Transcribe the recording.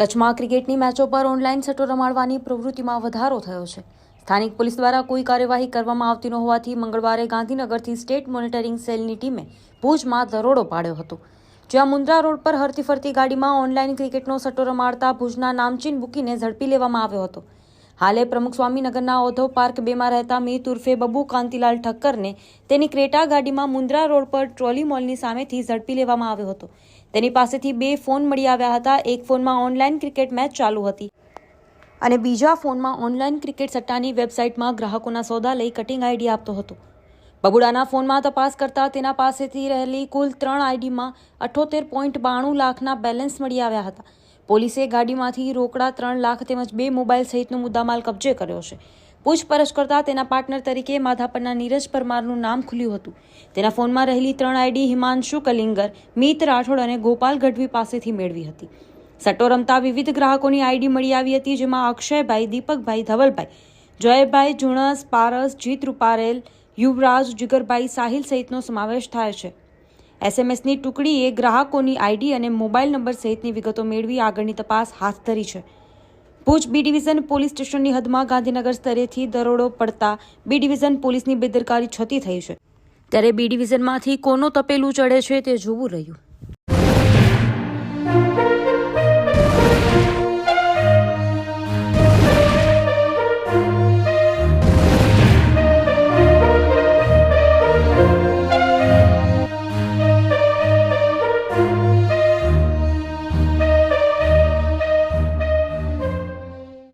કચ્છમાં ક્રિકેટની મેચો પર ઓનલાઈન સટ્ટો રમાડવાની પ્રવૃત્તિમાં વધારો થયો છે. સ્થાનિક પોલીસ દ્વારા કોઈ કાર્યવાહી કરવામાં આવતી ન હોવાથી મંગળવારે ગાંધીનગરથી સ્ટેટ મોનિટરિંગ સેલની ટીમે ભુજમાં દરોડો પાડ્યો હતો. જ્યાં મુન્દ્રા રોડ પર હરતી ફરતી ગાડીમાં ઓનલાઈન ક્રિકેટનો સટ્ટો રમાડતા ભુજના નામચીન બુકીને ઝડપી લેવામાં આવ્યો હતો. હાલે પ્રમુખ સ્વામીનગરના ઓધો પાર્ક બેમાં રહેતા મીત ઉર્ફે બબુ કાંતિલાલ ઠક્કરને તેની ક્રેટા ગાડીમાં મુન્દ્રા રોડ પર ટ્રોલી મોલની સામેથી ઝડપી લેવામાં આવ્યો હતો. તેની પાસેથી બે ફોન મળી આવ્યા હતા. એક ફોનમાં ઓનલાઈન ક્રિકેટ મેચ ચાલુ હતી અને બીજા ફોનમાં ઓનલાઈન ક્રિકેટ સટ્ટાની વેબસાઇટમાં ગ્રાહકોના સોદા લઈ કટિંગ આઈડી આપતો હતો. બબુડાના ફોનમાં તપાસ કરતા તેના પાસેથી રહેલી કુલ ત્રણ આઈડીમાં અઠોતેર પોઈન્ટ બાણું લાખના બેલેન્સ મળી આવ્યા હતા. પોલીસે ગાડીમાંથી રોકડા ત્રણ લાખ તેમજ બે મોબાઈલ સહિતનો મુદ્દામાલ કબજે કર્યો છે. પૂછપરછ કરતા તેના પાર્ટનર તરીકે માધાપરના નીરજ પરમારનું નામ ખુલ્યું હતું. તેના ફોનમાં રહેલી ત્રણ આઈડી હિમાંશુ કલિંગર, મિત રાઠોડ અને ગોપાલ ગઢવી પાસેથી મેળવી હતી. સટ્ટો રમતા વિવિધ ગ્રાહકોની આઈડી મળી આવી હતી, જેમાં અક્ષયભાઈ, દીપકભાઈ, ધવલભાઈ જયભાઈ જુણસ, પારસ, જીત રૂપારેલ યુવરાજ જીગરભાઈ સાહિલ સહિતનો સમાવેશ થાય છે. એસએમએસની ટુકડીએ ગ્રાહકોની આઈડી અને મોબાઈલ નંબર સહિતની વિગતો મેળવી આગળની તપાસ હાથ ધરી છે. ભુજ બી ડિવિઝન પોલીસ સ્ટેશનની હદમાં ગાંધીનગર સ્તરેથી દરોડો પડતા બી ડિવિઝન પોલીસની બેદરકારી છતી થઈ છે. ત્યારે બી ડિવિઝનમાંથી કોનો તપેલું ચડે છે તે જોવું રહ્યું.